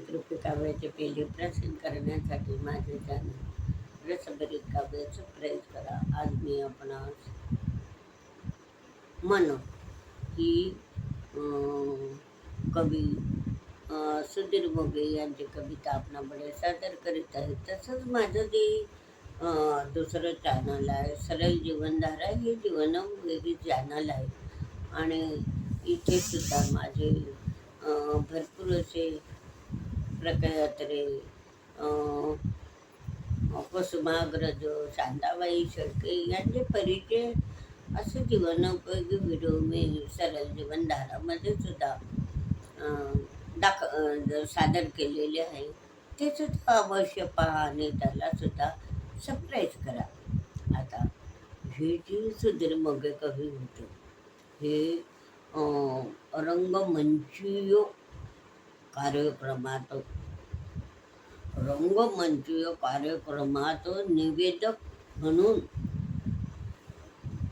रसरूपी काव्याचे पेले प्रसिद्ध करण्यासाठी माझे चॅनल रसभरीत काव्य प्रयत्न करा. आज मी आपणास मन ही कवी सुधीर मोगे यांची कविता आपणामुळे सादर करीत आहे. तसंच माझं जे दुसरं चॅनल आहे सरळ जीवनधारा हे जीवन वेगळी चॅनल आहे. आणि इथे सुद्धा माझे भरपूर असे प्रकयात्रे कुसुमाग्रज शांताबाई शेळके यांचे परिचय असे जीवनोपयोगी व्हिडिओ मी सरळ जीवनधारामध्ये सुद्धा दाख सादर केलेले आहे. ते सुद्धा अवश्य पहा आणि त्याला सुद्धा सबस्क्राईब करा. आता हे जी सुधीर मोगे कवी होते हे अं, रंगमंचीय कार्यक्रमात. रंगमंचीय कार्यक्रमात निवेदक म्हणून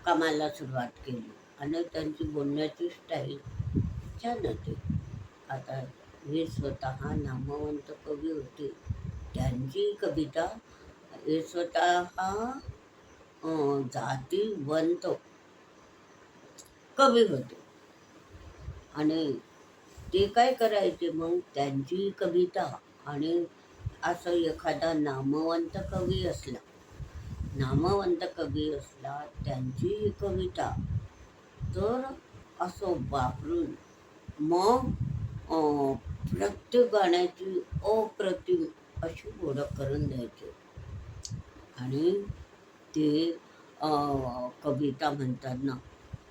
कामाला सुरुवात केली आणि त्यांची बोलण्याची स्टाईल छान होती आता हे स्वतः नामवंत कवी होते. त्यांची कविता हे स्वतः जातीवंत कवी होते. आणि ते काय करायचे मग? त्यांची कविता आणि असं एखादा नामवंत कवी असला नामवंत कवी असला त्यांची कविता. तर असं वापरून मग प्रत्येक गाण्याची अप्रतिम अशी ओळख करून द्यायचे. आणि ते कविता म्हणतात ना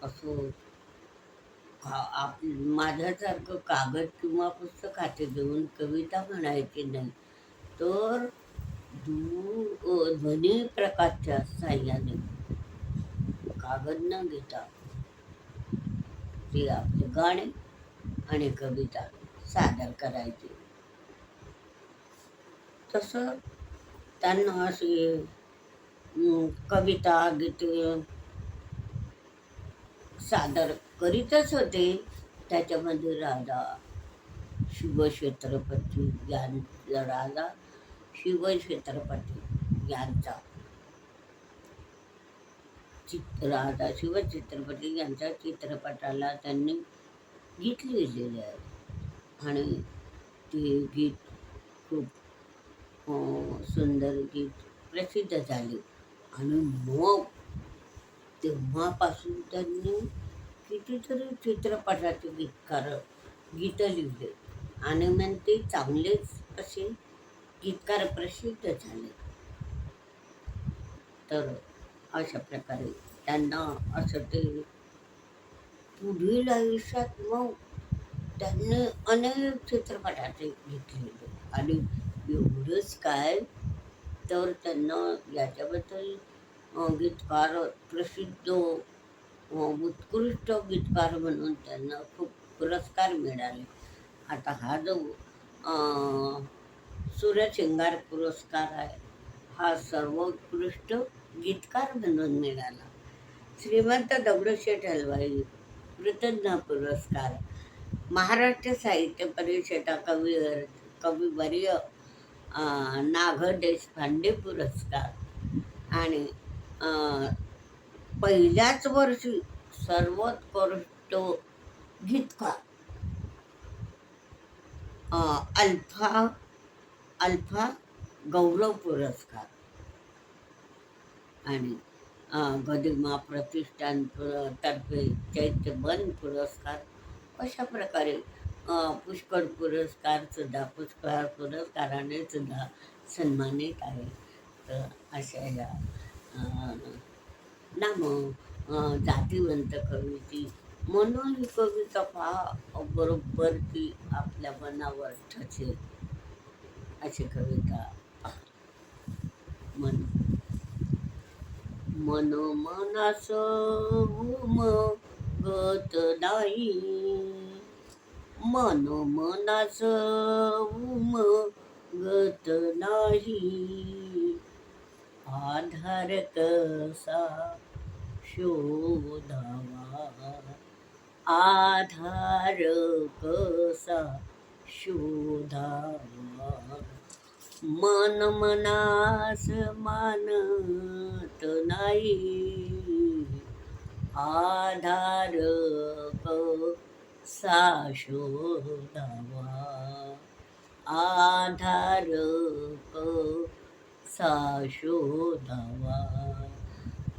असं आप माझ्यासारखं कागद किंवा पुस्तक हाती घेऊन कविता म्हणायची नाही. तर दूर ध्वनी प्रकारच्या साह्याने. कागद न घेता ते आपले गाणे आणि कविता सादर करायचे. तसं त्यांना असे कविता गीते सादर करीतच होते. त्याच्यामध्ये राजा शिवक्षेत्रपती यां राजा शिवक्षेत्रपती यांचा चित राजा शिवछत्रपती यांच्या चित्रपटाला त्यांनी गीत लिहिलेले आहे. आणि ते गीत खूप सुंदर गीत प्रसिद्ध झाले. आणि मग तेव्हापासून त्यांनी कितीतरी चित्रपटाचे गीतकार गीतं लिहिले. आणि मग ते चांगलेच असे गीतकार प्रसिद्ध झाले. तर अशा प्रकारे त्यांना असं ते पुढील आयुष्यात मग त्यांनी अनेक चित्रपटाचे गीत लिहिले. आणि एवढंच काय? तर त्यांना याच्याबद्दल गीतकार प्रसिद्ध उत्कृष्ट गीतकार म्हणून त्यांना खूप पुरस्कार मिळाले. आता हा जो सूर्य सूर्यशृंगार पुरस्कार आहे हा सर्वोत्कृष्ट गीतकार म्हणून मिळाला. श्रीमंत दगडूशेठ हलवाई कृतज्ञ पुरस्कार महाराष्ट्र साहित्य परिषदा कवी कविवर्य नाग देशपांडे पुरस्कार आणि पहिल्याच वर्षी सर्वोत्कृष्ट गीतकार अल्फा अल्फा गौरव पुरस्कार. आणि गदिमा प्रतिष्ठान तर्फे चैत्यबन पुरस्कार. अशा प्रकारे पुष्कळ पुरस्कार सुद्धा पुष्कळ पुरस्काराने सुद्धा सन्मानित आहे. तर अशा या ना नाम जातीवंत कवीची म्हणून ही कविता पहा बरोबर ती आपल्या मनावर ठसेल. अशी कविता. मन मन मनास गत नाही. मन मनास गत नाही. आधार कसा शोधावा. आधार कसा शोधावा? मन मनास मानत नाही. आधार कसा शोधावा? आधार कसा शोधावा?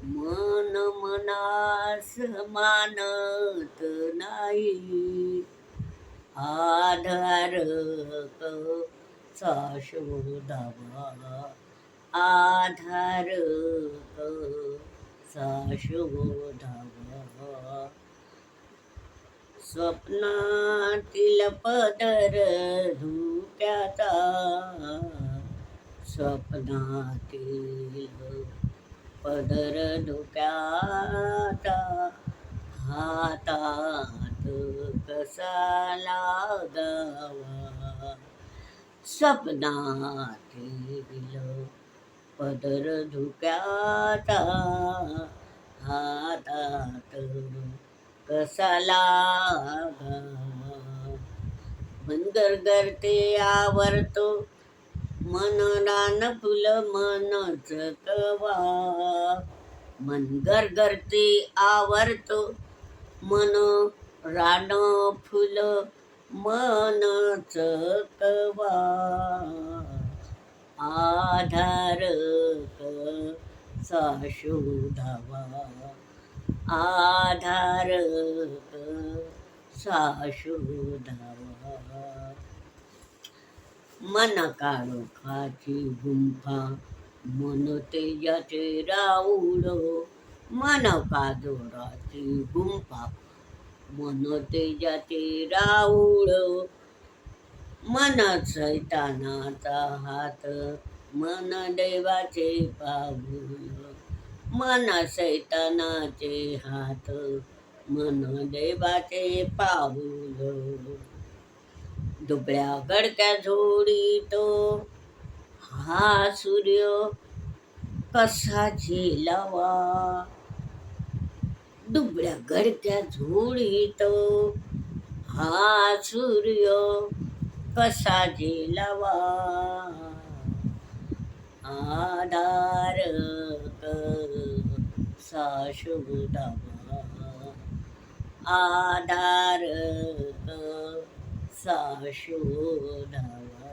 मन मनास मानत नाही. आधार कसा शोधावा? आधार शोधावा? स्वप्नातील पदर धुप्याचा स्वप्नातील पदर धुक्याचा हातात कसा लागावा? स्वप्नातील पदर धुक्याचा हातात कसा लागावा? मंदर गर्ते आवरतो मन रान फुल मनच कवा. मन गरगरते आवरतो. मन रान फुल मनच कवा. आधार कसा शोधावा आधार कसा मन काढो खाची गुंफा मन तेजाचे राऊड हो. मन काजोराची गुंफा मन तेजाचे राऊळ हो. मन सैतानाचा हात मन देवाचे पाऊल हो. मन सैतानाचे हात मन देवाचे पाऊल दुबळ्या गडक्या झोडीतो हा सूर्य कसा झेलावा? दुबळ्या गडक्या झोडीतो हा सूर्य कसा झेलावा? आधार कसा आधार कसा शोधावा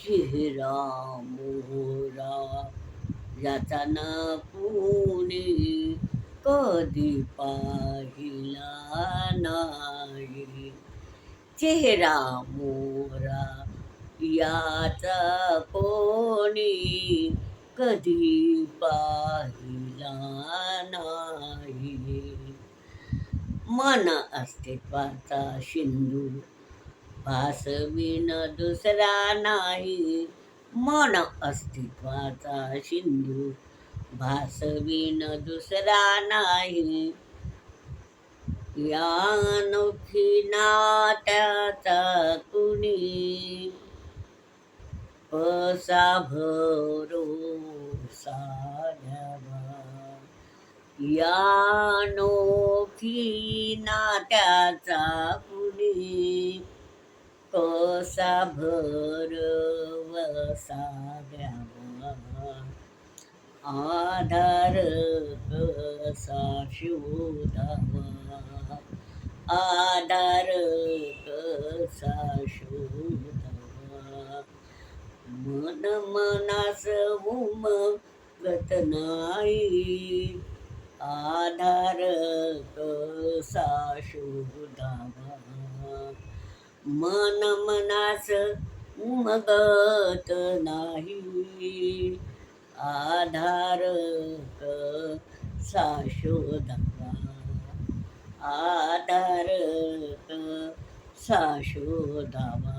चेहरा मोहरा याचा ना पुणे कधी पाहिला नाही चेहरा मोरा याचा कोणी कधी पाहिला नाही। मन अस्तित्वाचा सिंधू भासविन दुसरा नाही। मन अस्तित्वाचा सिंधू भासविन दुसरा नाही। या अनोखी नात्याचा कुणी पसा भरोसा या अनोखी नात्याचा कुणी? कसा भरवसा द्यावा? आधार कसा शोधावा? आधार कसा शोधावा? मन मनास उमगत नाही. आधार कसा शोधावा मन मनास उमगत नाही. आधार साशोधावा आधारक आधार कसा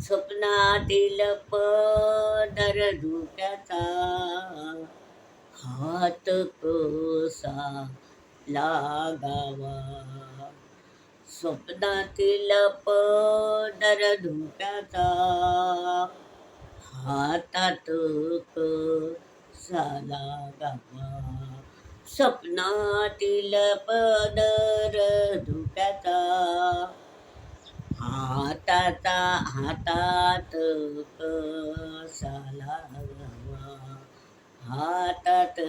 स्वप्नातील पदर धुक्याचा हात कसा लागावा. स्वप्नातील पदर धुक्याचा हातात कसा लागावा. स्वप्नातील पदर धुक्याचा हाताचा हातात कसा लागावा. हातात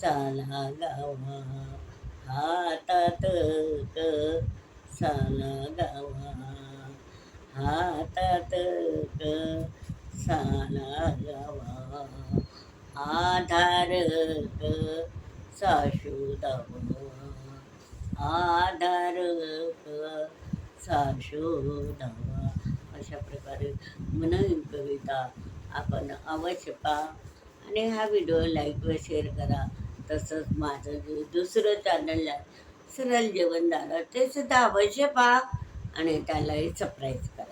साला गावा. हातात साला गावा. हातात साला गावा. आधार साशू दावा आधार साशू दावा अशा प्रकारे म्हणून कविता आपण अवश्य पहा. आणि हा व्हिडिओ लाईक व शेअर करा. तसंच माझं जे दुसरं चॅनल आहे जेवण जेवणदार ते सुद्धा अवश्य पहा आणि त्यालाही सरप्राईज करा.